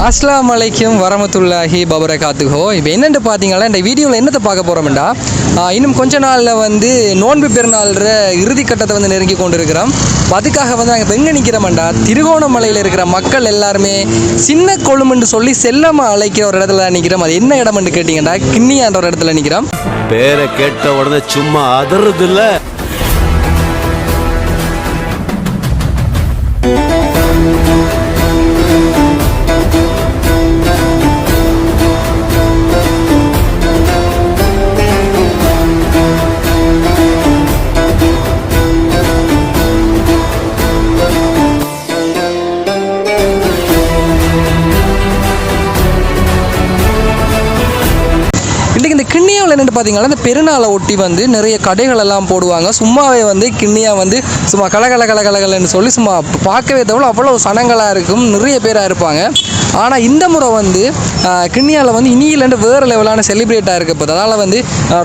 அஸ்லாம் வலைக்கும் வரமத்துல்லாஹி பபரகாத்துஹோ இப்போ என்னென்னு பார்த்தீங்கன்னா இந்த வீடியோவில் என்னத்தை பார்க்க போகிறோம்டா இன்னும் கொஞ்ச நாளில் வந்து நோன்பு பெருநாள்ற இறுதி கட்டத்தை வந்து நெருங்கி கொண்டு இருக்கிறோம் அதுக்காக வந்து நாங்கள் எங்கே நிற்கிறோம்டா திருகோணமலையில் இருக்கிற மக்கள் எல்லாருமே சின்ன கொழும்புன்னு சொல்லி செல்லமாக அழைக்கிற ஒரு இடத்துல நிற்கிறோம் அது என்ன இடம்னு கேட்டிங்கன்னா கிண்ணியான்ற ஒரு இடத்துல நிற்கிறோம் பேரை கேட்ட உடனே சும்மா அதறது இல்லை இந்த கிண்ணியாவில் என்னென்னு பார்த்தீங்கன்னா இந்த பெருநாளை ஒட்டி வந்து நிறைய கடைகள் எல்லாம் போடுவாங்க. சும்மாவே வந்து கிண்ணியா வந்து சும்மா கலகல கலகலகலன்னு சொல்லி சும்மா பார்க்கவே தவிர அவ்வளோ சனங்களாக இருக்கும். நிறைய பேராக இருப்பாங்க. ஆனால் இந்த முறை வந்து கிண்ணியாவில் வந்து இனியிலேருந்து வேறு லெவலான செலிப்ரேட்டாக ஆகிருக்கு இப்போ அதனால் வந்து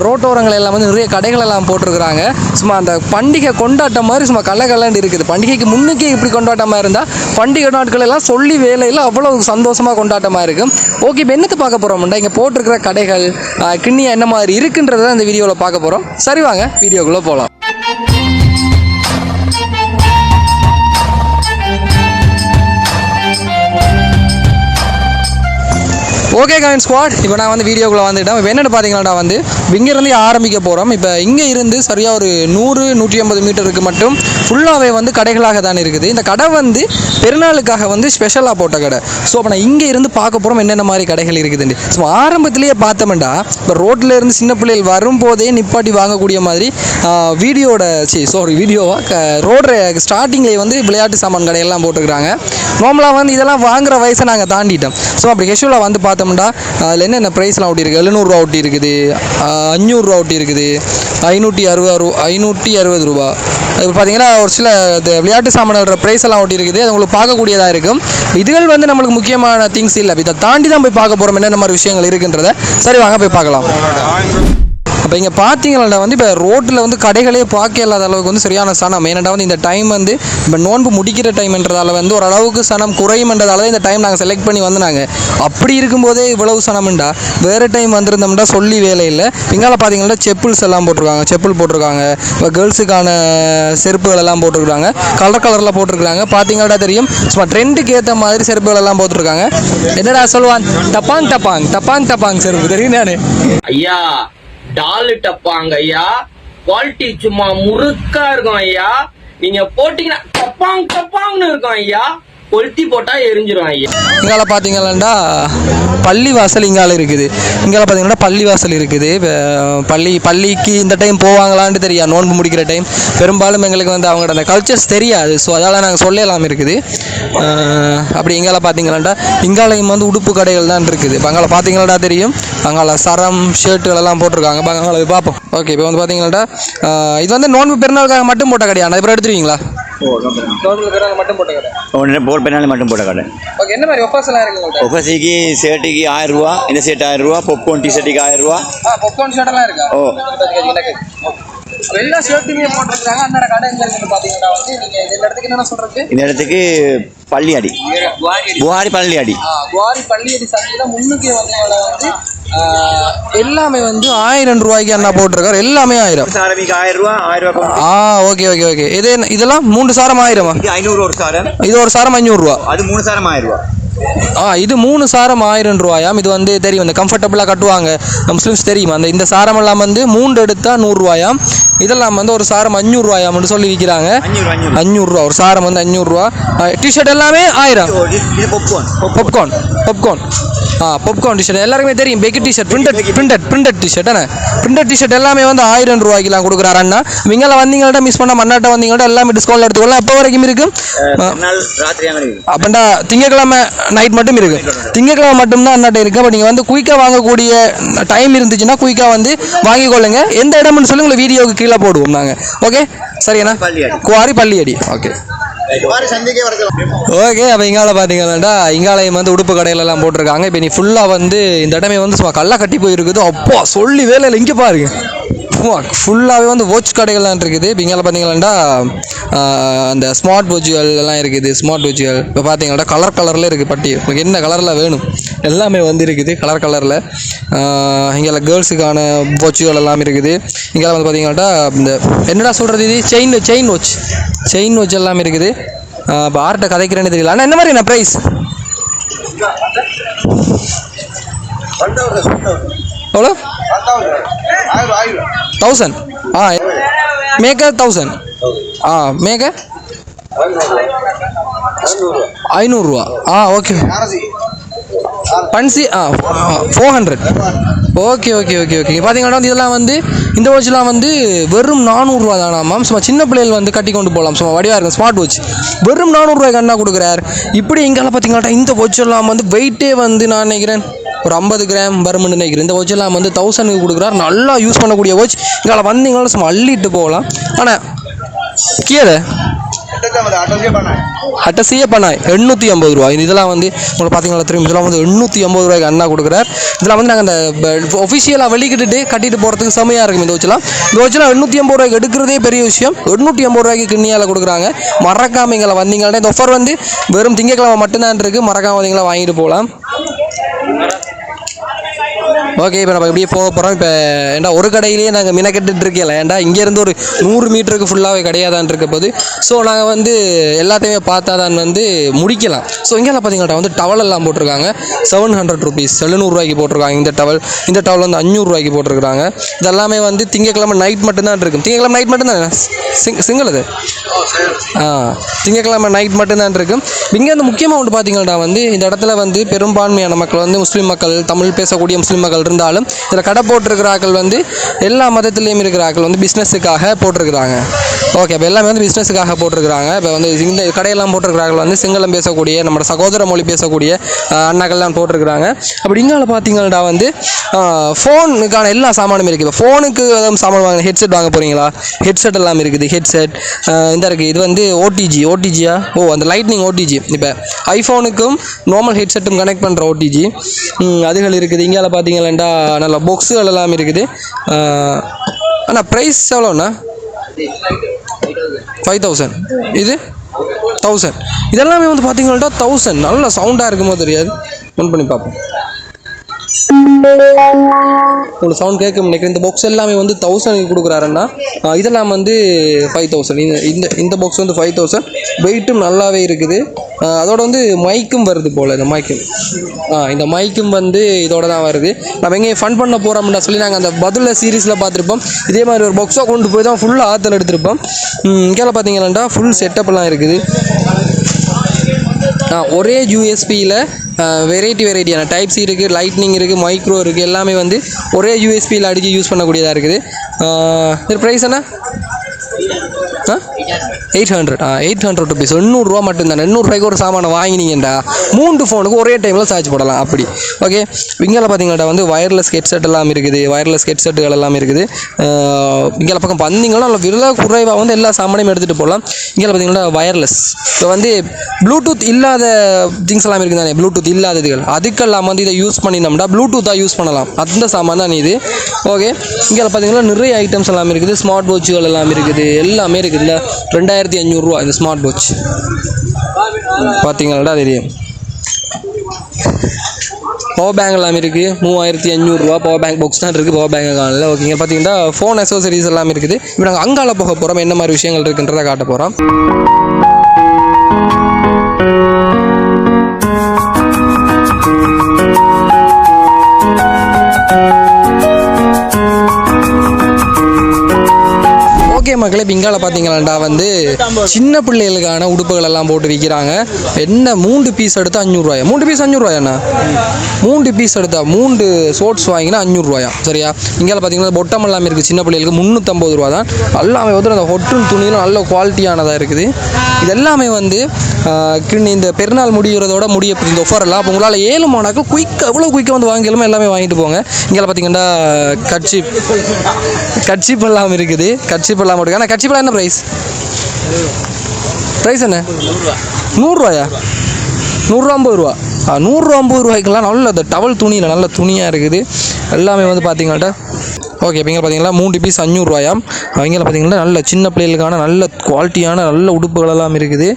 ரோட்டோரங்கள் எல்லாம் வந்து நிறைய கடைகள் எல்லாம் போட்டிருக்கிறாங்க. சும்மா அந்த பண்டிகை கொண்டாட்டம் மாதிரி சும்மா கலகலன்னு இருக்குது. பண்டிகைக்கு முன்னுக்கே இப்படி கொண்டாட்டமாக இருந்தால் பண்டிகை நாட்கள் எல்லாம் சொல்லி வேலையில் அவ்வளோ சந்தோஷமாக கொண்டாட்டமாக இருக்கும் ஓகே இப்போ என்னத்தை பார்க்க போகிறோம்டா இங்கே போட்டிருக்கிற கடைகள் கிண்ணியா என்ன மாதிரி இருக்குன்றதை அந்த இந்த வீடியோவில் பார்க்க போகிறோம் சரி வாங்க வீடியோக்குள்ளே போகலாம் ஓகே காயின் ஸ்குவாட் இப்போ நான் வந்து வீடியோக்குள்ளே வந்துட்டேன். இப்போ என்னென்னு பார்த்தீங்கன்னா வந்து இங்கேருந்து ஆரம்பிக்க போகிறோம் இப்போ இங்கே இருந்து சரியாக ஒரு நூறு நூற்றி ஐம்பது மீட்டருக்கு மட்டும் ஃபுல்லாகவே வந்து கடைகளாக தான் இருக்குது. இந்த கடை வந்து பெருநாளுக்காக வந்து ஸ்பெஷலாக போட்ட கடை. ஸோ அப்போ நான் இங்கே இருந்து பார்க்க போகிறோம் என்னென்ன மாதிரி கடைகள் இருக்குதுன்னு ஸோ ஆரம்பத்திலேயே பார்த்தோம்டா இப்போ ரோட்டில் இருந்து சின்ன பிள்ளைகள் வரும்போதே நிப்பாட்டி வாங்கக்கூடிய மாதிரி வீடியோட சி சாரி வீடியோவாக ரோடு ஸ்டார்டிங்லேயே வந்து விளையாட்டு சாமான் கடையெல்லாம் போட்டிருக்கிறாங்க நார்மலாக வந்து இதெல்லாம் வாங்குற வயசை நாங்கள் தாண்டிட்டோம். ஸோ அப்படி கெஷுவலாக வந்து பார்த்தோம்னா அதில் என்னென்ன ப்ரைஸ்லாம் ஒட்டி இருக்குது எழுநூறுவா ஒட்டி இருக்குது அஞ்சூறுரூவா ஒட்டி இருக்குது ஐநூற்றி அறுபது ரூ ஐநூற்றி அறுபது ரூபா. இப்போ பார்த்தீங்கன்னா ஒரு சில இந்த விளையாட்டு சாமானோட ப்ரைஸ் எல்லாம் ஒட்டி இருக்குது அது உங்களுக்கு பார்க்கக்கூடியதாக இருக்கும். இதுகள் வந்து நம்மளுக்கு முக்கியமான திங்ஸ் இல்லை. இதை தாண்டி தான் போய் பார்க்க போகிறோம் என்னென்ன மாதிரி விஷயங்கள் இருக்குன்றத. சரி வாங்க போய் பார்க்கலாம். அப்போ இங்கே பார்த்தீங்கன்னா வந்து இப்போ ரோட்டில் வந்து கடைகளே பார்க்க இல்லாத அளவுக்கு வந்து சரியான சனம். ஏன்னாடா வந்து இந்த டைம் வந்து இப்போ நோன்பு முடிக்கிற டைம்ன்றதால வந்து ஓரளவுக்கு சனம் குறையும்ன்றதால தான் இந்த டைம் நாங்கள் செலக்ட் பண்ணி வந்தாங்க அப்படி இருக்கும்போதே இவ்வளவு சனம்ண்டா? வேறு டைம் வந்திருந்தோம்டா சொல்லி வேலை இல்லை. இங்கால பார்த்தீங்கன்னா செப்பிள்ஸ் எல்லாம் போட்டிருக்காங்க. செப்புல் போட்டிருக்காங்க. இப்போ கேர்ள்ஸுக்கான செருப்புகள் எல்லாம் போட்டிருக்காங்க. கலர் கலரில் போட்டிருக்காங்க. பார்த்தீங்கன்னா தெரியும்? சும்மா ட்ரெண்டுக்கு ஏற்ற மாதிரி செருப்புகள் எல்லாம் போட்டிருக்காங்க. என்னடா சொல்லுவான்? டப்பாங் டப்பாங் டப்பாங் டப்பாங் செருப்பு. தெரியும் நானு ஐயா டால் டப்பாங்க ஐயா. குவாலிட்டி சும்மா முறுக்கா இருக்கும் ஐயா. நீங்க போட்டீங்கன்னா டப்பாங் டப்பாங்னு இருக்கும் ஐயா. கொளுத்தி போட்டா எரிஞ்சிரும் இங்கால பார்த்தீங்கன்னா பள்ளி வாசல் இங்கால இருக்குது. இங்கால பார்த்தீங்கன்னா பள்ளி வாசல் இருக்குது. பள்ளி பள்ளிக்கு இந்த டைம் போவாங்களான்னு தெரியாது நோன்பு முடிக்கிற டைம் பெரும்பாலும் எங்களுக்கு வந்து அவங்களோட அந்த கல்ச்சர்ஸ் தெரியாது. ஸோ அதால் நாங்கள் சொல்லலாம் இருக்குது. அப்படி இங்கால பார்த்தீங்கன்னா இங்காலையும் வந்து உடுப்பு கடைகள் தான் இருக்குது. இப்போ அங்கால தெரியும்? அங்கால சரம் ஷர்ட்டுகள் எல்லாம் போட்டிருக்காங்க. இப்போ அங்கால பார்ப்போம். ஓகே இப்போ வந்து பார்த்தீங்கன்னா இது வந்து நோன்பு பெருநாளுக்காக மட்டும் போட்ட கடையாண்டா? இப்போ எடுத்துருவீங்களா? நோன்பு பெருநாள் மட்டும் போட்ட கடை ஒன்று போர் பெண்ணாலும் மட்டும் போட்ட கடை ஓகே என்ன மாதிரி ஒஃபர்ஸ் எல்லாம் இருக்கு உங்கள்கிட்ட ஒஃபசிக்கு ஷர்ட்டுக்கு ஆயிரம் ரூபா இந்த ஷர்ட் ஆயிரம் ரூபா பொப்கார்ன் டிஷர்ட்டுக்கு ஆயிரம் ரூபா. ஆ பாப்கார்ன் ஷர்ட்லாம் இருக்கா? ஓ. எல்லா ஷர்ட்டுமே போட்டிருக்காங்க அந்த கடை எங்க இருக்குன்னு பாத்தீங்கன்னா வந்து நீங்க இந்த இடத்துக்கு என்ன சொல்றது? இந்த இடத்துக்கு பள்ளியாடி புகாரி பள்ளியாடி குவாரி பள்ளியடி சந்தையில முன்னுக்கு வந்து வந்து எல்லாமே வந்து ஆயிரம் ரூபாய்க்கு அண்ணா போட்டிருக்காரு. எல்லாமே ஆயிரம். சாரமிக்கு ஆயிரம் ரூபா ஆயிரம் ரூபா ஆ ஓகே ஓகே ஓகே. இது என்ன- இதெல்லாம் மூன்று சாரம் ஆயிரமா? இது ஐநூறு ஒரு சாரம். இது ஒரு சாரம் அஞ்சூறுரூவா அது மூணு சாரம் ஆயிரம் ரூபா. ஆ இது மூணு சாரம் ஆயிரம் ரூபாயாம். இது வந்து தெரியும் இந்த கம்ஃபர்டபுளாக கட்டுவாங்க. முஸ்லிம்ஸ் தெரியும் அந்த இந்த சாரம் எல்லாம் வந்து மூன்று எடுத்தா நூறுரூவாயாம் இதெல்லாம் வந்து ஒரு சாரம் அஞ்சூறுரூவாயாம்னு சொல்லி விற்கிறாங்க அஞ்சூறு அஞ்சூறு அஞ்சூறுரூவா ஒரு சாரம் வந்து அஞ்சூறுரூவா டிஷர்ட் எல்லாமே ஆயிரம். பாப்கார்ன் பாப்கார்ன் ஆ பாப்கார்ன் டிஷர்ட் எல்லாருக்குமே தெரியும் baggy T shirt printed printed printed T shirt என்ன பிரிண்டட் டிஷர்ட் எல்லாமே வந்து ஆயிரம் ரூபாய்க்குலாம் கொடுக்குறாரு அண்ணா. இவங்கள வந்தீங்கள்ட்ட மிஸ் பண்ண மண்ணாட்ட வந்தீங்கள்ட்ட எல்லாமே டிஸ்கவுண்ட் எடுத்துக்கலாம் எப்போ வரைக்கும் இருக்கு. நாள் ராத்திரி அங்கே அப்பண்டா திங்கக்கிழமை நைட் மட்டும் இருக்கு. திங்கக்கிழமை மட்டும்தான் அண்ணாட்ட இருக்கு. அப்போ நீங்கள் வந்து குயிக்காக வாங்கக்கூடிய டைம் இருந்துச்சுன்னா குயிக்காக வந்து வாங்கிக்கொள்ளுங்க எந்த இடம்னு சொல்லி உங்களை வீடியோவுக்கு கீழே போடுவோம் நாங்கள் ஓகே சரிண்ணா Palliyadi. Quarry Palliyadi okay okay அப்போ இங்கால பார்த்தீங்கன்னா இங்காலயம் வந்து உடுப்பு கடையில எல்லாம் போட்டிருக்காங்க. இப்போ நீ ஃபுல்லாக வந்து இந்த இடமே வந்து சும்மா கல்லை கட்டி போயிருக்குது. அப்பா சொல்லி வேலையில் இங்கே பாருங்க. ஆமாம் ஃபுல்லாகவே வந்து வாட்ச் கடைகள்லாம் இருக்குது. இப்போ இங்கே பார்த்தீங்களாண்டா அந்த ஸ்மார்ட் வாட்சுகள் எல்லாம் இருக்குது. ஸ்மார்ட் வாட்சுகள் இப்போ பார்த்தீங்கன்னா கலர் கலரில் இருக்குது பட்டி. உங்களுக்கு என்ன கலரில் வேணும்? எல்லாமே வந்து இருக்குது கலர் கலரில் இங்கே கேர்ள்ஸுக்கான வாட்சுகள் எல்லாம் இருக்குது. இங்கே வந்து பார்த்தீங்கன்னாட்டா இந்த என்னடா சொல்கிறது இது? Chain chain watch chain watch எல்லாம் இருக்குது. இப்போ ஆர்ட்டை கதைக்கிறேன்னு தெரியல. ஆனால் என்ன மாதிரி என்ன ப்ரைஸ் எவ்வளோ? தௌசண்ட் ஆ மேக்க தௌசண்ட் ஆ மேக்க ஐநூறுரூவா ஆ ஓகே. பன்சி ஆ four hundred okay okay okay okay. பார்த்தீங்கன்னா வந்து இதெல்லாம் வந்து இந்த வாட்ச்லாம் வந்து வெறும் நானூறுரூவா தானா மேம் சும்மா சின்ன பிள்ளைகள் வந்து கட்டி கொண்டு போகலாம். சும்மா வடிவாக இருக்கும் ஸ்மார்ட் வாட்ச் வெறும் நானூறுரூவாய்க்கு அண்ணா கொடுக்குறாரு. இப்படி இங்கெல்லாம் பார்த்தீங்கன்னா இந்த வாட்ச் எல்லாம் வந்து வெயிட்டே வந்து நான் நினைக்கிறேன் ஒரு ஐம்பது கிராம் வரும்னு நினைக்கிறேன். இந்த watch எல்லாம் வந்து தௌசண்ட்க்கு கொடுக்குறாரு. நல்லா யூஸ் பண்ணக்கூடிய வாட்ச் இங்கே வந்தீங்கன்னா சும்மா அள்ளிட்டு போகலாம். ஆனால் கீழே அட்டசியே பண்ணாய். எண்ணூற்றி ஐம்பது ரூபா இதெல்லாம் வந்து உங்களுக்கு பார்த்தீங்களா தெரியும். இதெல்லாம் வந்து எண்ணூற்றி ஐம்பது ரூபாய்க்கு அண்ணா கொடுக்குறார். இதெல்லாம் வந்து நாங்கள் அந்த ஒஃபிஷியலாக வெளிக்கிட்டு கட்டிட்டு போகிறதுக்கு செமையாக இருக்கும் இந்த வச்சுலாம் இந்த வச்சுலாம் எண்ணூற்றி ஐம்பது ரூபாய்க்கு எடுக்கிறதே பெரிய விஷயம். எண்ணூற்றி ஐம்பது ரூபாய்க்கு கிண்ணியால் கொடுக்குறாங்க. மறக்காம இங்கே வந்தீங்கன்னா இந்த ஆஃபர் வந்து வெறும் திங்கக்கிழமை மட்டும்தான் இருக்குது மறக்காம வந்தீங்களா வாங்கிட்டு போகலாம். ஓகே இப்போ நம்ம இப்படியே போக போகிறோம் இப்போ ஏன்டா ஒரு கடையிலேயே நாங்கள் மினக்கெட்டுட்டு இருக்கல. ஏன்டா இங்கேருந்து ஒரு நூறு மீட்டருக்கு ஃபுல்லாகவே கிடையாதான் இருக்க போது ஸோ நாங்கள் வந்து எல்லாத்தையுமே பார்த்தா தான் வந்து முடிக்கலாம். ஸோ இங்கெல்லாம் பார்த்தீங்கன்னா வந்து டவல் எல்லாம் போட்டிருக்காங்க. செவன் ஹண்ட்ரட் ருபீஸ் எழுநூறுவாய்க்கு போட்டிருக்காங்க இந்த டவல் இந்த டவல் வந்து அஞ்சூறுரூவாய்க்கு போட்டிருக்காங்க இதெல்லாமே வந்து திங்கக்கிழமை நைட் மட்டும்தான் இருக்கும் திங்கக்கிழமை நைட் மட்டும்தான்? சிங் சிங்கிள் அது? ஆ. திங்கக்கிழமை நைட் மட்டும்தான் இருக்கும். இங்கே வந்து முக்கியமாக வந்து பார்த்தீங்கன்னா வந்து இந்த இடத்துல வந்து பெரும்பான்மையான மக்கள் வந்து முஸ்லீம் மக்கள் தமிழ் பேசக்கூடிய முஸ்லீம் மக்கள் இருந்தாலும் இதில் கடை போட்டிருக்கிறார்கள் வந்து எல்லா மதத்துலேயும் இருக்கிறார்கள் வந்து பிஸ்னஸுக்காக போட்டிருக்கிறாங்க. ஓகே இப்போ எல்லாமே வந்து பிஸ்னஸுக்காக போட்டிருக்கிறாங்க. இப்போ வந்து இந்த கடையெல்லாம் போட்டிருக்கிறார்கள் வந்து சிங்களம் பேசக்கூடிய நம்ம சகோதர மொழி பேசக்கூடிய அண்ணாக்கள்லாம் போட்டிருக்கிறாங்க. அப்படி இங்கால பார்த்தீங்கன்னா வந்து ஃபோனுக்கான எல்லா சாமானும் இருக்குது இப்போ ஃபோனுக்கு எதாவது சாமான் வாங்க ஹெட்செட் வாங்க போகிறீங்களா ஹெட்செட் எல்லாம் இருக்குது ஹெட்செட் இந்த இருக்குது இது வந்து ஓடிஜி ஓடிஜியா ஓ அந்த லைட்னிங் ஓடிஜி இப்போ ஐஃபோனுக்கும் நார்மல் ஹெட்செட்டும் கனெக்ட் பண்ணுற ஓடிஜி அதுகள் இருக்குது. இங்கே பார்த்தீங்களா நல்ல பொக்ஸுகள் எல்லாம் இருக்குது. அண்ணா ப்ரைஸ் எவ்வளோண்ணா ஃபைவ் தௌசண்ட் இது? தௌசண்ட் இதெல்லாமே வந்து பார்த்தீங்கன்னா தௌசண்ட் நல்ல சவுண்டாக இருக்குமோ தெரியாது. ஒன் பண்ணி பார்ப்போம் உங்களுக்கு சவுண்ட் கேட்க நினைக்கிறேன். இந்த பாக்ஸ் எல்லாமே வந்து தௌசண்ட் கொடுக்குறாருன்னா இதெல்லாம் வந்து ஃபைவ் தௌசண்ட் இந்த இந்த இந்த பாக்ஸ் வந்து ஃபைவ் தௌசண்ட் வெயிட்டும் நல்லாவே இருக்குது. அதோட வந்து மைக்கும் வருது போல் இந்த மைக்கும் ஆ இந்த மைக்கும் வந்து இதோட தான் வருது. நம்ம எங்கேயும் ஃபன் பண்ண போகிறோம்னா சொல்லி நாங்கள் அந்த பதில சீரீஸில் பார்த்துருப்போம். இதே மாதிரி ஒரு பாக்ஸாக கொண்டு போய் தான் ஃபுல்லாக ஆற்றுல எடுத்திருப்போம். இங்கே பார்த்தீங்கன்னா ஃபுல் செட்டப்லாம் இருக்குது. ஆ ஒரே யூஎஸ்பியில் வெரைட்டி வெரைட்டியான டைப்ஸ் இருக்குது லைட்னிங் இருக்குது மைக்ரோ இருக்குது எல்லாமே வந்து ஒரே யூஎஸ்பியில் அடித்து யூஸ் பண்ணக்கூடியதாக இருக்குது. இது ப்ரைஸ் என்ன? எயிட் ஹண்ட்ரட் ஆ எயிட் ஹண்ட்ரட் ருபீஸ் எண்ணூறுரூவா மட்டும்தான் எண்ணூறுரூவாய்க்கு ஒரு சாமானை வாங்கினீங்கடா மூன்று ஃபோனுக்கு ஒரே டைமில் சார்ஜ் போடலாம். அப்படி. ஓகே இங்கே பார்த்தீங்கன்னா வந்து வயர்லெஸ் ஹெட்செட் எல்லாம் இருக்குது. வயர்லெஸ் ஹெட்செட்டுகள் எல்லாம் இருக்குது. இங்கே பக்கம் வந்தீங்கன்னா நல்ல விலை குறைவாக வந்து எல்லா சாமானையும் எடுத்துகிட்டு போகலாம் இங்கே பார்த்தீங்கன்னா வயர்லெஸ் இப்போ வந்து ப்ளூடூத் இல்லாத திங்ஸ் எல்லாம் இருக்குது தானே. ப்ளூடூத் இல்லாததுகள். அதுக்கெல்லாம் வந்து இதை யூஸ் பண்ணினோம்னா ப்ளூடூத்தாக யூஸ் பண்ணலாம். அந்த சாமான் தான் இது. ஓகே இங்கே பார்த்தீங்கன்னா நிறைய ஐட்டம்ஸ் எல்லாம் இருக்குது. ஸ்மார்ட் வாட்சுகள் எல்லாம் இருக்குது. எல்லாமே இருக்குது. இதில் ரெண்டாயிரத்தி அஞ்சூறுரூவா இந்த ஸ்மார்ட் வாட்ச் பார்த்தீங்களா தெரியும். பவர் பேங்க் எல்லாமே இருக்குது மூவாயிரத்தி அஞ்சூறுரூவா பவர் பேங்க் பாக்ஸ் தான் இருக்குது பவர் பேங்க் காணல ஓகேங்க பார்த்தீங்கன்னா ஃபோன் அசோசரிஸ் எல்லாமே இருக்குது. இப்போ நாங்கள் அங்கால போக போகிறோம் என்ன மாதிரி விஷயங்கள் இருக்குன்றதை காட்ட போகிறோம் மக்களே பிங்கால பார்த்தீங்களாண்டா வந்து சின்ன பிள்ளைகளுக்கான உடுப்புகள் எல்லாம் போட்டு விற்கிறாங்க என்ன மூன்று பீஸ் எடுத்தா அஞ்சூறுரூவாயா மூன்று பீஸ் அஞ்சூறுரூவாயாண்ணா மூன்று பீஸ் எடுத்தா மூன்று ஷோட்ஸ் வாங்கினா அஞ்சூறுரூவாயா சரியா? இங்கே பார்த்தீங்கன்னா பொட்டம் எல்லாமே இருக்குது சின்ன பிள்ளைகளுக்கு முந்நூற்றம்பது ரூபா தான் எல்லாமே வந்து அந்த ஹொட்டும் துணியும் நல்ல குவாலிட்டியானதாக இருக்குது. இது எல்லாமே வந்து இந்த பெருநாள் முடிகிறதோட முடிய இந்த ஒஃபர் எல்லாம். அப்போ உங்களால் ஏழு மானாக்கள் குயிக்காக எவ்வளோ குயிக்காக வந்து வாங்கிக்கலாமோ எல்லாமே வாங்கிட்டு போங்க. இங்கே பார்த்தீங்கன்னா கட்சிப் கட்சிப் எல்லாம் இருக்குது. கட்சிப் எல்லாம் இருக்கு ஆனால் கட்சிப் என்ன ப்ரைஸ் ப்ரைஸ் என்ன? நூறுரூவாயா? நூறுரூவா ஐம்பது ரூபா. நூறுரூவா ஐம்பது ரூபாய்க்கெல்லாம் நல்ல இந்த டவல் துணியில் நல்ல துணியாக இருக்குது. எல்லாமே வந்து பார்த்தீங்கன்னாட்டா ஓகே இப்போ இங்கே பார்த்தீங்கன்னா மூணு பீஸ் அஞ்சூறுரூவாயாம் அவங்க பார்த்தீங்கன்னா நல்ல சின்ன பிள்ளைகளுக்கான நல்ல குவாலிட்டியான நல்ல உடுப்புகள் எல்லாம் இருக்குது.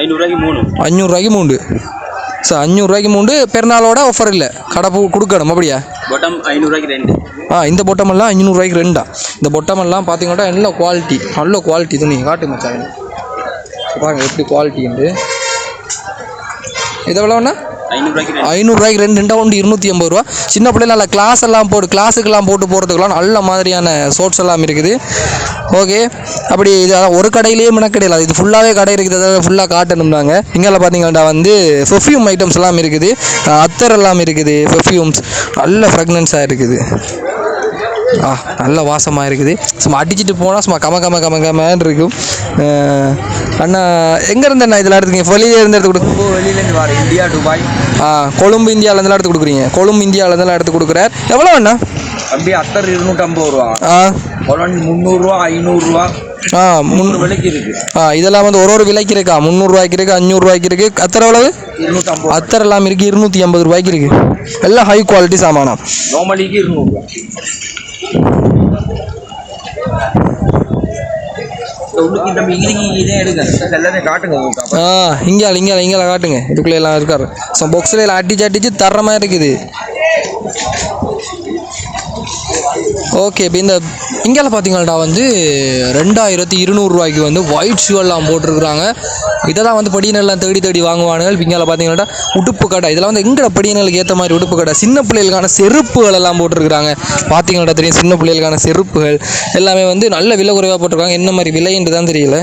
ஐநூறுரூவாய்க்கு மூணு. அஞ்சூறுரூவாய்க்கு மூண்டு சார் அஞ்சூறுரூவாய்க்கு மூண்டு பெருநாளோட ஆஃபர் இல்லை. கடை பூ கொடுக்கணும் அப்படியா? பாட்டம் ஐநூறுரூவாய்க்கு ரெண்டு. ஆ இந்த பொட்டமெல்லாம் ஐநூறுரூவாய்க்கு ரெண்டா? இந்த பொட்டமெல்லாம் பார்த்தீங்கன்னா நல்ல குவாலிட்டி நல்ல குவாலிட்டி துணி. காட்டு மச்சாங்க பாருங்க எப்படி குவாலிட்டி உண்டு. இது எவ்வளோண்ணா ஐநூறுரூவாய்க்கு ரெண்டு. ரெண்டா உண்டு இருநூற்றி ஐம்பது ரூபா. சின்ன பிள்ளைல நல்லா கிளாஸ் எல்லாம் போட்டு கிளாஸுக்கெல்லாம் போட்டு போகிறதுக்கெல்லாம் நல்ல மாதிரியான ஷோட்ஸ் எல்லாம் இருக்குது. ஓகே. அப்படி இது அதான் ஒரு கடையிலேயே மெனக்கடையில் இது ஃபுல்லாகவே கடை இருக்குது. அதாவது ஃபுல்லாக காட்டணும்னாங்க. இங்கெல்லாம் பார்த்தீங்கன்னா வந்து பெர்ஃப்யூம் ஐட்டம்ஸ் எல்லாம் இருக்குது. அத்தர் எல்லாம் இருக்குது. பெர்ஃப்யூம்ஸ் நல்ல ஃப்ரெக்னன்ஸாக இருக்குது. ஆ நல்ல வாசமாக இருக்குது. சும்மா அடிச்சுட்டு போனால் சும்மா கம கம கம கமன்னு இருக்கும். அண்ணா எங்கே இருந்தண்ணா இதில் எடுத்துக்கீங்க? வெளியே இருந்து எடுத்து கொடுத்து வெளியிலேருந்து வர இந்தியா துபாய். ஆ கொழும்பு இந்தியாவிலேருந்துலாம் எடுத்து கொடுக்குறீங்க. கொழும்பு இந்தியாவிலேருந்துலாம் எடுத்து கொடுக்குறார். எவ்வளோ அண்ணா? அப்படியே அத்தர் இருநூற்றம்பது ரூபா. ஆ. கொலன் முந்நூறுரூவா ஐநூறுரூவா ஆ முன் விலைக்கு இருக்கு. ஆ இதெல்லாம் வந்து ஒரு ஒரு விலைக்கு இருக்கா? முந்நூறுரூவாய்க்கு இருக்குது அஞ்சூறுரூவாய்க்கு இருக்குது அத்தர் எவ்வளவு? இருநூற்றம்பது அத்தர் எல்லாம் இருக்குது இருநூற்றி ஐம்பது ரூபாய்க்கு இருக்குது எல்லாம் ஹை குவாலிட்டி சாமானா. நார்மலிக்கு இருநூறுவா இதே எடுங்க. எல்லாத்தையும் காட்டுங்க இதுக்குள்ளே எல்லாம் இருக்காரு. ஸோ பாக்ஸில் எல்லாம் அடிச்சு அடிச்சு தர்ற மாதிரி இருக்குது. ஓகே இப்போ இந்த இங்கே பார்த்தீங்கள்டா வந்து ரெண்டாயிரத்தி இருநூறுவாய்க்கு வந்து ஒயிட் ஷூவெல்லாம் போட்டிருக்கிறாங்க. இதை தான் வந்து படியினெல்லாம் தேடி தேடி வாங்குவானுகள். இங்கே பார்த்தீங்கன்னா உடுப்பு கடை. இதெல்லாம் வந்து எங்கட படியினலுக்கு ஏற்ற மாதிரி உடுப்பு கடை. சின்ன பிள்ளைகளுக்கான செருப்புகள் எல்லாம் போட்டிருக்கிறாங்க. பார்த்தீங்கன்னா தெரியும் சின்ன பிள்ளைகளுக்கான செருப்புகள். எல்லாமே வந்து நல்ல விலை குறைவாக போட்டிருக்காங்க. என்ன மாதிரி விலைன்றது தான் தெரியல.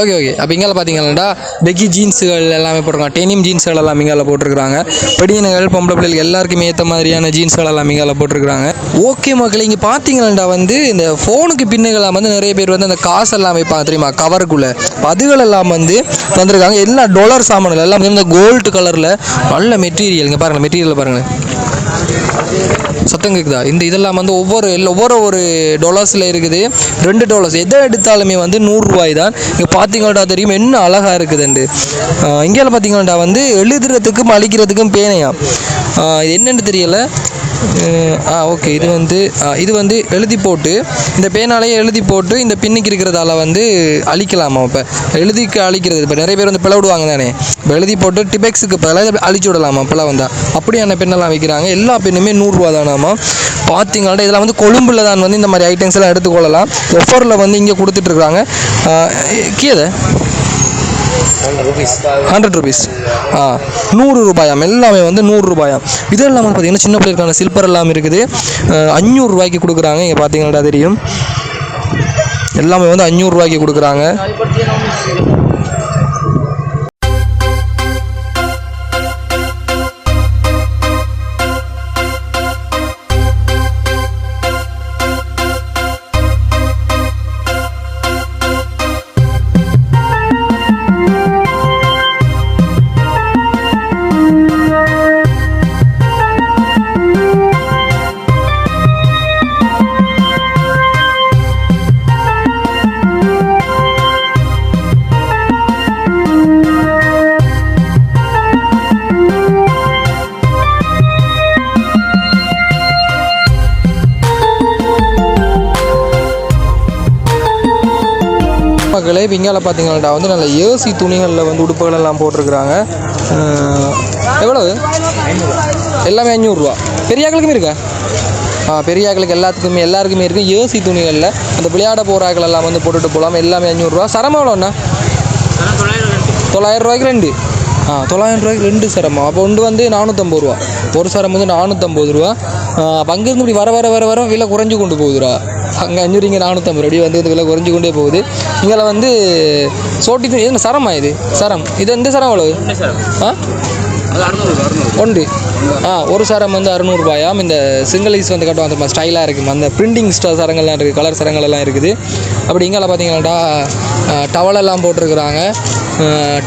ஓகே ஓகே அப்போ இங்கே பார்த்தீங்கன்னா பெக்கி ஜீன்ஸுகள் எல்லாமே போட்டிருக்காங்க. டெனிம் ஜீன்ஸுகள் எல்லாம் இங்கே போட்டிருக்காங்க பெடியனுகள் பொம்பளை பிள்ளைகள் எல்லாருக்குமே ஏற்ற மாதிரியான ஜீன்ஸ்கள் எல்லாம் இங்கே போட்டிருக்காங்க ஓகே மக்கள் இங்கே பார்த்தீங்கன்னா வந்து இந்த ஃபோனுக்கு பின்னுகளாம் வந்து நிறைய பேர் வந்து அந்த காசு எல்லாம் வைப்பாங்க தெரியுமா? கவருக்குள்ளே அதுகள் எல்லாம் வந்து தந்திருக்காங்க. எல்லா டொலர் சாமான்கள் எல்லாம் இந்த கோல்டு கலரில் நல்ல மெட்டீரியல் இங்கே பாருங்கள் மெட்டீரியல் பாருங்கள் சத்தம் கேட்குதா இந்த இதெல்லாம் வந்து ஒவ்வொரு ஒவ்வொரு ஒரு டொலர்ஸில் இருக்குது. ரெண்டு டாலர்ஸ் எதை எடுத்தாலுமே வந்து நூறுரூவாய் தான் இங்கே பார்த்தீங்கள்டா தெரியும் என்ன அழகாக இருக்குதுண்டு. இங்கே பார்த்தீங்கள்டா வந்து எழுதுறதுக்கும் அழிக்கிறதுக்கும் பேனையா? இது என்னென்னு தெரியலை. ஆ ஓகே இது வந்து இது வந்து எழுதி போட்டு இந்த பேனாலேயே எழுதி போட்டு இந்த பின்னுக்கு இருக்கிறதால வந்து அழிக்கலாமா இப்போ எழுதிக்கு அழிக்கிறது. இப்போ நிறைய பேர் வந்து பிளவு விடுவாங்க தானே? இப்போ எழுதி போட்டு டிபெக்ஸுக்கு பதிலாக அழிச்சு விடலாமா? பிளவு வந்தால் அப்படியான பெண்ணெல்லாம் விற்கிறாங்க எல்லா பெண்ணுமே நூறுரூவா தானாமா? பார்த்தீங்கன்னா இதெல்லாம் வந்து கொழும்பில் தான் வந்து இந்த மாதிரி ஐட்டம்ஸ் எல்லாம் எடுத்துக்கொள்ளலாம் ஒஃபரில் வந்து இங்கே கொடுத்துட்ருக்குறாங்க கீழே ஹண்ட்ரட் ருபீஸ் ஆ நூறு ரூபாயாம். எல்லாமே வந்து நூறு ரூபாயாம். இது இல்லாமல் பார்த்தீங்கன்னா சின்ன பிள்ளைகளுக்கான சில்பர் எல்லாம் இருக்குது. அஞ்சூறுரூவாய்க்கு கொடுக்குறாங்க. இங்கே பார்த்தீங்கன்னா தெரியும். எல்லாமே வந்து அஞ்சூறுரூவாய்க்கு கொடுக்குறாங்க. கொடுக்குறாங்க மக்களே பார்த்தீங்கன்னா வந்து நல்ல ஏசி துணிகளில் வந்து உடுப்புகள் எல்லாம் போட்டிருக்கிறாங்க. எவ்வளவு? எல்லாமே அஞ்சூறுரூவா பெரியாக்களுக்குமே இருக்கா? ஆ பெரியாக்களுக்கு எல்லாத்துக்குமே எல்லாருக்குமே இருக்குது ஏசி துணிகளில் அந்த விளையாட போகிறாக்கள் எல்லாம் வந்து போட்டுட்டு போகலாம் எல்லாமே அஞ்சூறுரூவா சரம் எவ்வளோண்ணா தொள்ளாயிரம் ரூபாய்க்கு ரெண்டு. ஆ தொள்ளாயிரம் ரூபாய்க்கு ரெண்டு சரமா அப்போ ஒன்று வந்து நானூற்றம்பது ரூபா. ஒரு சரம் வந்து நானூற்றம்பது ரூபா. அப்போ அங்கேருந்து இப்படி வர வர வர வர விலை குறைஞ்சு கொண்டு போகுதுடா. அங்கே அஞ்சூறு இங்கே நானூற்றம்பது ரூபா வந்து இந்த விலை குறைஞ்சு கொண்டே போகுது. இங்கே வந்து சோட்டி துணி இது சரமா இது? சரம். இது எந்த சரம் எவ்வளவு ஆ? ஒன்று. ஆ ஒரு சரம் வந்து அறுநூறுபாயாம் இந்த சிங்கிள் ஐஸ் வந்து கட்டுவாங்க அந்த ஸ்டைலாக இருக்குது அந்த பிரிண்டிங் ஸ்டா சரங்கள்லாம் இருக்குது கலர் சரங்கள் எல்லாம் இருக்குது. அப்படி இங்கே பார்த்தீங்கன்னாடா டவல் எல்லாம் போட்டிருக்கிறாங்க.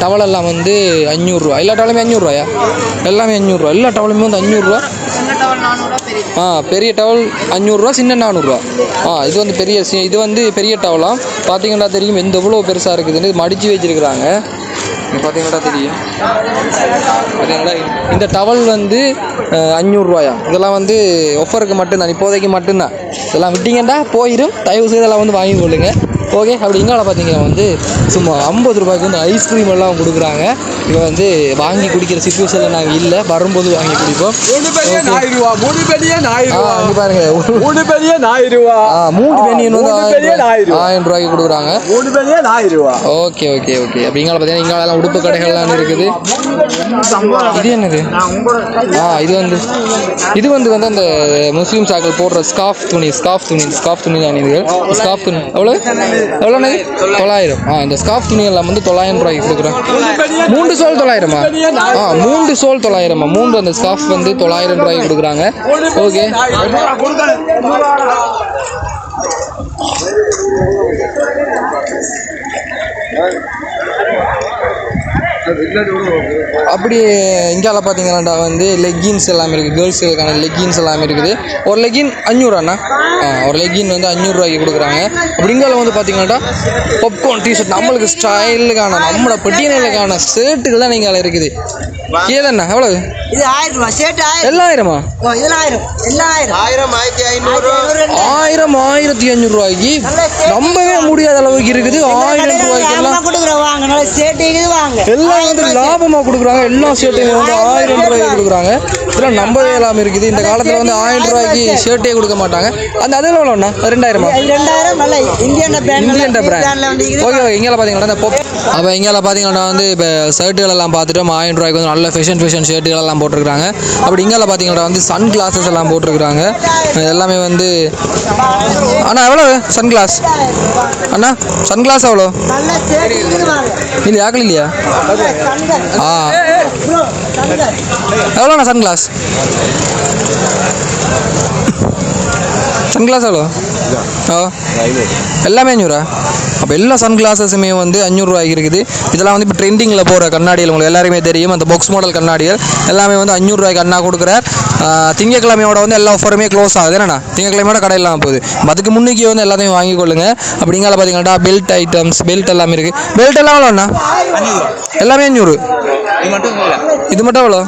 டவல் எல்லாம் வந்து அஞ்சூறுரூவா எல்லா டவலுமே அஞ்சூறுரூவாயா எல்லாமே அஞ்சூறுரூவா எல்லா டவலுமே வந்து அஞ்சூறுரூவா ஆ பெரிய டவல் அஞ்சூறுரூவா சின்ன நானூறுரூவா ஆ இது வந்து பெரிய இது வந்து பெரிய டவலாம் பார்த்தீங்கன்னா தெரியும் எந்த எவ்வளோ பெருசாக இருக்குதுன்னு மடித்து வச்சிருக்கிறாங்க. பார்த்தீங்கன்னா தெரியும். பார்த்தீங்களா இந்த டவல் வந்து அஞ்சூறுரூவாயா இதெல்லாம் வந்து ஒஃபருக்கு மட்டும்தான் இப்போதைக்கு மட்டும்தான். இதெல்லாம் விட்டீங்கன்னா போயிடும் தயவு செய்து இதெல்லாம் வந்து வாங்கி கொள்ளுங்கள் ஓகே அப்படி இங்கால பார்த்தீங்கன்னா வந்து சும்மா ஐம்பது ரூபாய்க்கு வந்து ஐஸ்கிரீம் எல்லாம் கொடுக்குறாங்க. இவ வந்து வாங்கி குடிக்கிற சுச்சுவேஷனில் நாங்கள் இல்லை. வரும்போது வாங்கி குடிப்போம். மூணு பெரிய நாய் ரூபா மூணு பெரிய நாய் ஆ ரூபா. இங்க பாருங்க. மூணு பெரிய நாய் ரூபா. ஆ மூணு பெரிய ஆயிரம் ரூபா. ஆயிரம் ரூபாய்க்கு கொடுக்குறாங்க. மூணு பெரிய நாய் ரூபா. ஓகே ஓகே ஓகே அப்படி இங்கால பார்த்தீங்கன்னா இங்காலெல்லாம் உடுப்பு கடைகள்லாம் இருக்குது. இது என்னது? ஆ இது வந்து இது வந்து வந்து அந்த முஸ்லீம் சாக்கள் போடுற ஸ்காஃப் துணி ஸ்காஃப் துணி ஸ்காஃப் துணி தான் ஸ்காஃப் துணி. எவ்வளோ எவ்வளோண்ணே? தொள்ளாயிரம். ஆ இந்த ஸ்காஃப் துணி எல்லாம் வந்து தொள்ளாயிரம் ரூபாய்க்கு கொடுக்குறேன். மூன்று சோல் தொள்ளாயிரமா? ஆ மூன்று சோல் தொள்ளாயிரமா? மூன்று அந்த ஸ்காஃப் வந்து தொள்ளாயிரம் ரூபாய்க்கு கொடுக்குறாங்க. ஓகே. அப்படி இங்கால பார்த்தீங்கன்னாடா வந்து லெக்கின்ஸ் எல்லாமே இருக்குது கேர்ள்ஸுக்கான லெக்கின்ஸ் எல்லாமே இருக்குது. ஒரு லெக்கின் அஞ்சூறுவாண்ணா ஒரு லெக்கின் வந்து அஞ்சூறுரூவாய்க்கு கொடுக்குறாங்க. அப்படி இங்கால வந்து பார்த்தீங்கன்னாடா பாப்கார்ன் டிஷர்ட் நம்மளுக்கு ஸ்டைலுக்கான நம்மளோட பெட்டியலுக்கான ஷர்ட்டுகள் தான் இங்கால இருக்குது. ஏதண்ணா எவ்வளவு? இது ஆயிரம்? ஷர்ட் எல்லாயிரமா? ஆயிரத்தி ஐநூறு. ஆயிரம் ஆயிரத்தி அஞ்சூறு ரூபாய்க்கு நம்பவே முடியாத அளவுக்கு இருக்குது. ஆயிரம் வாங்க நல்ல வாங்க. எல்லாம் வந்து லாபமாக கொடுக்குறாங்க. எல்லா ஷர்ட்டையும் வந்து ஆயிரம் ரூபாய்க்கு. கொடுக்குறாங்க. இதெல்லாம் நம்பவே இல்லாமல் இருக்குது. இந்த காலத்தில் வந்து ஆயிரம் ரூபாய்க்கு ஷர்ட்டே கொடுக்க மாட்டாங்க. அந்த அதில் எவ்வளோண்ணா ரெண்டாயிரமா? ரெண்டாயிரம் Indian Indian brand okay okay இங்கே பார்த்தீங்கன்னா இந்த பொப் அப்போ இங்கே பார்த்தீங்கன்னா வந்து இப்போ ஷர்ட்டுகள் எல்லாம் பார்த்துட்டு ஆயிரம் ரூபாய்க்கு வந்து நல்ல ஃபேஷன் ஃபேஷன் ஷர்ட்டுகள் எல்லாம் போட்டிருக்காங்க அப்படி இங்கே பார்த்தீங்கன்னா வந்து சன் கிளாஸஸ் எல்லாம் போட்டிருக்காங்க இது எல்லாமே வந்து அண்ணா எவ்வளோ சன் கிளாஸ் அண்ணா சன் கிளாஸ் எவ்வளோ நல்ல ஷர்ட் இது வாங்க இல்லை யாக்கல் இல்லையா ஆ எவ்வளோண்ணா சன் கிளாஸ் சன் கிளாஸ் எவ்வளோ? எல்லாமே அஞ்சூறா அப்போ எல்லா சன் கிளாஸஸுமே வந்து அஞ்சூறுரூவாய்க்கு இருக்குது. இதெல்லாம் வந்து இப்போ ட்ரெண்டிங்கில் போகிற கண்ணாடிகள் உங்களுக்கு எல்லாருமே தெரியும். அந்த பாக்ஸ் மாடல் கண்ணாடிகள் எல்லாமே வந்து அஞ்சூறுரூவாய்க்கு அண்ணா கொடுக்குறார். ஆ, திங்கட்கிழமையோட வந்து எல்லா ஆஃபருமே க்ளோஸ் ஆகுது. என்னண்ணா? திங்கட்கிழமையோட கடை இல்லாமல் போகுது. அதுக்கு முன்னுக்கு வந்து எல்லாத்தையும் வாங்கி கொள்ளுங்க. அப்படிங்கால பார்த்தீங்கன்னா பெல்ட் ஐட்டம்ஸ் பெல்ட் எல்லாமே இருக்குது பெல்ட் எல்லாம் எவ்வளோண்ணா? எல்லாமே அஞ்சூறு. இது மட்டும் எவ்வளோ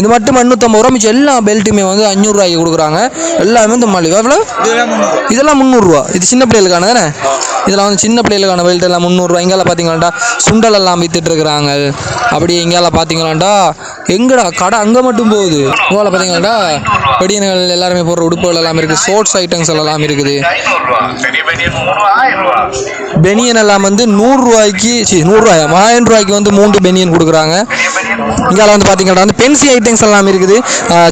இது மட்டும் எண்ணூற்றம்பது ரூபா மிச்சம் எல்லா பெல்ட்டுமே வந்து அஞ்சூறுரூவாய்க்கு கொடுக்குறாங்க. எல்லாமே வந்து மலிவா எவ்வளோ இதெல்லாம் முந்நூறுரூவா. இது சின்ன பிள்ளைகளுக்கான தானே? இதெல்லாம் வந்து சின்ன பிள்ளைகளுக்கான பெல்ட் எல்லாம் முந்நூறுரூவா. இங்கால பார்த்தீங்களாண்டா சுண்டல் எல்லாம் வித்துட்டு இருக்கிறாங்க. அப்படி இங்கால பார்த்தீங்களாண்டா எங்கடா? கடை அங்கே மட்டும் போகுது. இங்கால பார்த்தீங்களாண்டா பெடியன்கள் எல்லாருமே போடுற உடுப்புகள் எல்லாம் இருக்குது. ஸ்போர்ட்ஸ் ஐட்டம்ஸ் எல்லாம் இருக்குது. பெனியன் எல்லாம் வந்து நூறுரூவாய்க்கு சரி நூறுரூவாயா ஆயிரம் ரூபாய்க்கு வந்து மூன்று பெனியன் கொடுக்குறாங்க. இங்கால வந்து பார்த்தீங்கன்னா வந்து பென்சி ஐட்டம்ஸ் எல்லாம் இருக்குது.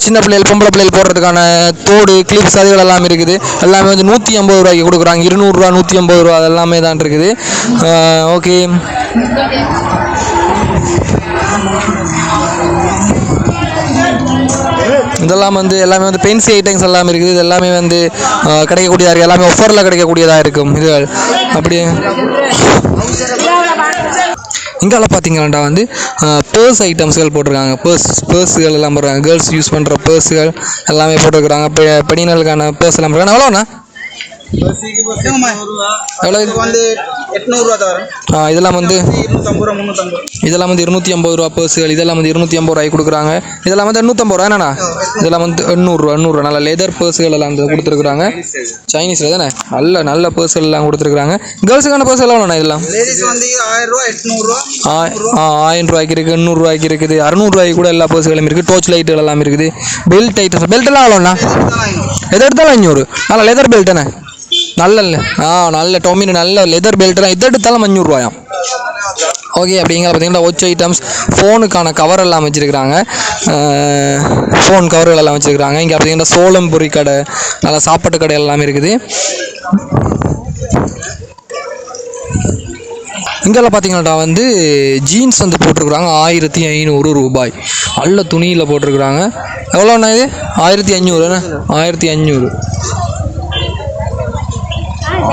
சின்ன பிள்ளைகள் பொம்பளை பிள்ளைகள் போடுறதுக்கான தோடு கிளிப்ஸ் அதுகள் எல்லாம் இருக்குது. எல்லாமே வந்து நூற்றி ஐம்பது ரூபாய்க்கு கொடுக்குறாங்க. இருநூறுரூவா நூற்றி ஐம்பது ரூபா அது எல்லாமே தான் இருக்குது. ஓகே இதெல்லாம் வந்து எல்லாமே வந்து பென்சி ஐட்டம்ஸ் எல்லாமே இருக்குது. இது எல்லாமே வந்து கிடைக்கக்கூடியதாக இருக்குது எல்லாமே ஒஃபரில் கிடைக்கக்கூடியதாக இருக்கும். இது அப்படியே. இங்கால பார்த்தீங்கன்னாடா வந்து பேர்ஸ் ஐட்டம்ஸ்கள் போட்டிருக்காங்க. பர்ஸ் பேர்ஸுகள் எல்லாம் போடுறாங்க கேர்ள்ஸ் யூஸ் பண்ணுற பேர்ஸுகள் எல்லாமே போட்டிருக்கிறாங்க. பெ பெடினலுக்கான பேர்ஸ் எல்லாம் போடுறாங்க எவ்வளோண்ணா இதெல்லாம் வந்து இதெல்லாம் வந்து இருநூற்றி ஐம்பது ரூபா பர்ஸுகள் இதெல்லாம் வந்து இருநூற்றி ஐம்பது ரூபாய்க்கு கொடுக்குறாங்க. இதெல்லாம் வந்து எண்ணூற்றம்பது ரூபா. என்னண்ணா? இதெல்லாம் வந்து எண்ணூறுரூவா எண்ணூறுரூவா நல்ல லெதர் பர்ஸுகள் எல்லாம் கொடுத்துருக்குறாங்க. சைனீஸில் தானே? நல்ல நல்ல பர்ஸுகள் எல்லாம் கொடுத்துருக்குறாங்க. கேர்ள்ஸுக்கான பர்ஸ் எல்லாம் இதெல்லாம்? ஆயிரம் ரூபாய்க்கு இருக்குது எண்ணூறுரூவாய்க்கு இருக்குது. அறநூறுவாய்க்கு கூட எல்லா பர்ஸுகளும் இருக்குது டோர்ச் லைட்டுகள் எல்லாம் இருக்குது. பெல்ட் ஐட்டம்ஸ் பெல்ட் எல்லாம் எவ்வளோண்ணா எது எடுத்தாலும் அஞ்சூறு நல்ல லெதர் பெல்ட் தானே? நல்ல ஆ நல்ல டொமினோ நல்ல லெதர் பெல்ட்லாம் எது எடுத்தாலும் அஞ்சூறுரூவாயாம் ஓகே அப்படிங்கிற பார்த்தீங்கன்னா வாட்ச் ஐட்டம்ஸ் ஃபோனுக்கான கவர் எல்லாம் வச்சுருக்குறாங்க. ஃபோன் கவர்கள் எல்லாம் வச்சுருக்கிறாங்க. இங்கே பார்த்தீங்கன்னா சோளம் பொரி கடை நல்ல சாப்பாட்டு கடை எல்லாமே இருக்குது. இங்கெல்லாம் பார்த்தீங்கன்னா வந்து ஜீன்ஸ் வந்து போட்டிருக்குறாங்க. ஆயிரத்தி ஐநூறு ரூபாய். நல்ல துணியில் போட்டிருக்குறாங்க. எவ்வளோண்ணா இது? ஆயிரத்தி ஐநூறு ஆயிரத்தி ஐநூறு.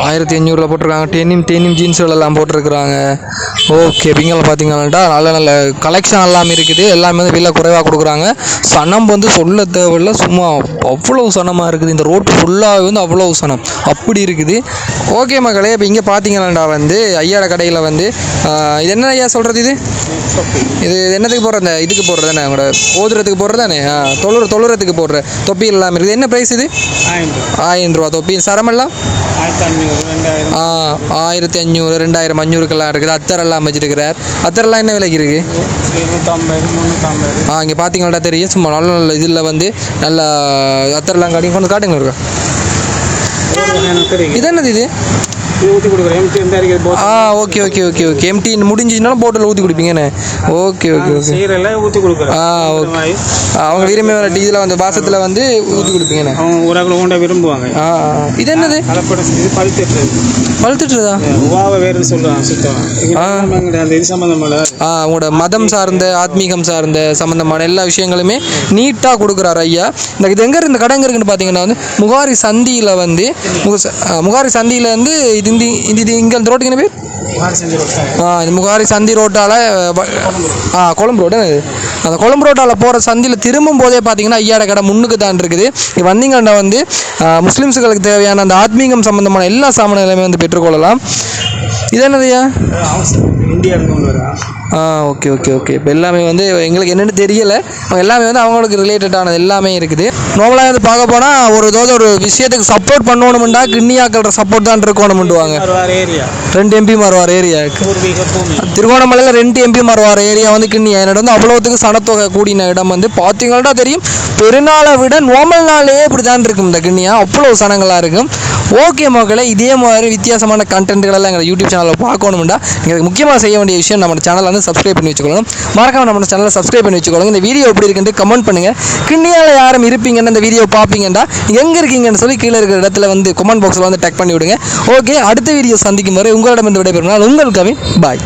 ஆயிரத்தி அஞ்சூறில் போட்டிருக்காங்க. டெனிம் டெனிம் ஜீன்ஸ்கள் எல்லாம் போட்டிருக்கிறாங்க. ஓகே பிங்கல பார்த்தீங்கன்னா நல்ல நல்ல கலெக்ஷன் எல்லாமே இருக்குது. எல்லாமே வந்து விலை குறைவாக கொடுக்குறாங்க. சனம் வந்து சொல்ல தேவையில்ல. சும்மா அவ்வளவு சனமாக இருக்குது. இந்த ரோட்டு ஃபுல்லாக வந்து அவ்வளவு சனம். அப்படி இருக்குது. ஓகே மக்களே இப்போ இங்கே பார்த்தீங்கன்னாடா வந்து ஐயாட கடையில் வந்து இது என்ன ஐயா சொல்கிறது இது? இது என்னத்துக்கு போடுற இந்த இதுக்கு போடுறது தானே? உங்களோட ஓதுறதுக்கு போடுறது தானே? ஆ தொழுற தொழுறதுக்கு போடுற தொப்பி எல்லாம் இருக்குது. என்ன ப்ரைஸ் இது? ஆயிரம் ரூபா. தொப்பி. சரமெல்லாம் ஆயிரத்தி அஞ்சூறு ரெண்டாயிரம் அஞ்சூறுக்கெல்லாம் இருக்குது. அத்தர் எல்லாம் வச்சிருக்கிறார் அத்தரெல்லாம் என்ன விலைக்கு இருக்கு? ஆ இங்கே பார்த்தீங்கன்னா தெரியும். சும்மா நல்ல நல்ல இதில் வந்து நல்ல அத்தரெல்லாம் காட்டி கொண்டு காட்டுங்க இருக்கா இது என்னது இது? ஆ okay okay okay okay empty முடிஞ்சிச்சுனாலும் போட்டில் ஊற்றி குடிப்பீங்கண்ணே ஓகே ஓகே ஓகே ஊற்றி கொடுக்குறேன். ஆ ஓகே அவங்க விரும்பி வர இதில் வந்து பாசத்தில் வந்து ஊற்றி கொடுப்பீங்கண்ணே அவங்க ஊராக்கள் ஊண்ட விரும்புவாங்க. ஆ. இது என்னது? இது பழுத்துட்டு பழுத்துட்டுதா உவாவை வேறுன்னு சொல்லுவாங்க சுத்தம். அந்த இது சம்மந்தமான ஆ உங்களோட மதம் சார்ந்த ஆத்மீகம் சார்ந்த சம்மந்தமான எல்லா விஷயங்களுமே நீட்டாக கொடுக்குறாரு ஐயா. இந்த இது எங்கே இந்த கடை எங்கே இருக்குன்னு பார்த்தீங்கன்னா வந்து முகாரி சந்தியில் வந்து முகாரி சந்தியில் வந்து இது இந்த இது இங்கே அந்த ரோட்டுக்கு என்ன பேர்? ஆ இந்த முகாரி சந்தி ரோட்டால் ஆ கொழம்பு ரோடு? அந்த கொழம்பு ரோட்டால் போகிற சந்தியில் திரும்பும் போதே பார்த்தீங்கன்னா ஐயாட கடை முன்னுக்கு தான் இருக்குது. இங்கே வந்தீங்கன்னா வந்து முஸ்லிம்ஸுகளுக்கு தேவையான அந்த ஆத்மீகம் சம்மந்தமான எல்லா சாமான்களையுமே வந்து பெற்றுக்கொள்ளலாம். இது என்னதுயா இந்தியா ஆ ஓகே ஓகே ஓகே இப்போ எல்லாமே வந்து எங்களுக்கு என்னென்னு தெரியலை. எல்லாமே வந்து அவங்களுக்கு ரிலேட்டடானது எல்லாமே இருக்குது. நார்மலாக வந்து பார்க்க போனால் ஒரு ஏதாவது ஒரு விஷயத்துக்கு சப்போர்ட் பண்ணணும்டா கிண்ணியாக்கள்ற சப்போர்ட் தான் ஏரியா. ரெண்டு எம்பி மாறுவார் பூமி. திருகோணமலையில் ரெண்டு எம்பி மாறுவார் ஏரியா வந்து கிண்ணியா. என்னோட வந்து அவ்வளோத்துக்கு சனத்தொகை கூடின இடம் வந்து பார்த்தீங்கன்னா தெரியும். பெருநாளை விட நார்மல் நாளே இப்படி தான் இருக்கும் இந்த கிண்ணியா. அவ்வளோ சனங்களாக இருக்கும். ஓகே மக்களே இதே மாதிரி வித்தியாசமான கண்டென்ட்களெல்லாம் எங்கள் யூடியூப் சேனலில் பார்க்கணும்டா. எங்களுக்கு முக்கியமாக செய்ய வேண்டிய விஷயம் நம்ம சேனலை வந்து சப்ஸ்கிரைப் பண்ணி வச்சுக்கணும். மறக்காம நம்ம சேனலை சப்ஸ்கிரைப் பண்ணி வச்சுக்கோங்க. இந்த வீடியோ எப்படி இருக்குன்னு கமெண்ட் பண்ணுங்கள் கிண்ணியால் யாரும் இருப்பீங்கன்னு இந்த வீடியோ பார்ப்பீங்கடா. எங்கே இருக்கீங்கன்னு சொல்லி கீழே இருக்கிற இடத்துல வந்து கமெண்ட் பாக்ஸில் வந்து டேக் பண்ணி விடுங்க. ஓகே அடுத்த வீடியோ சந்திக்கும் வரை உங்களிடம் விடைபெறும் நான் உங்கள் கவின். பாய்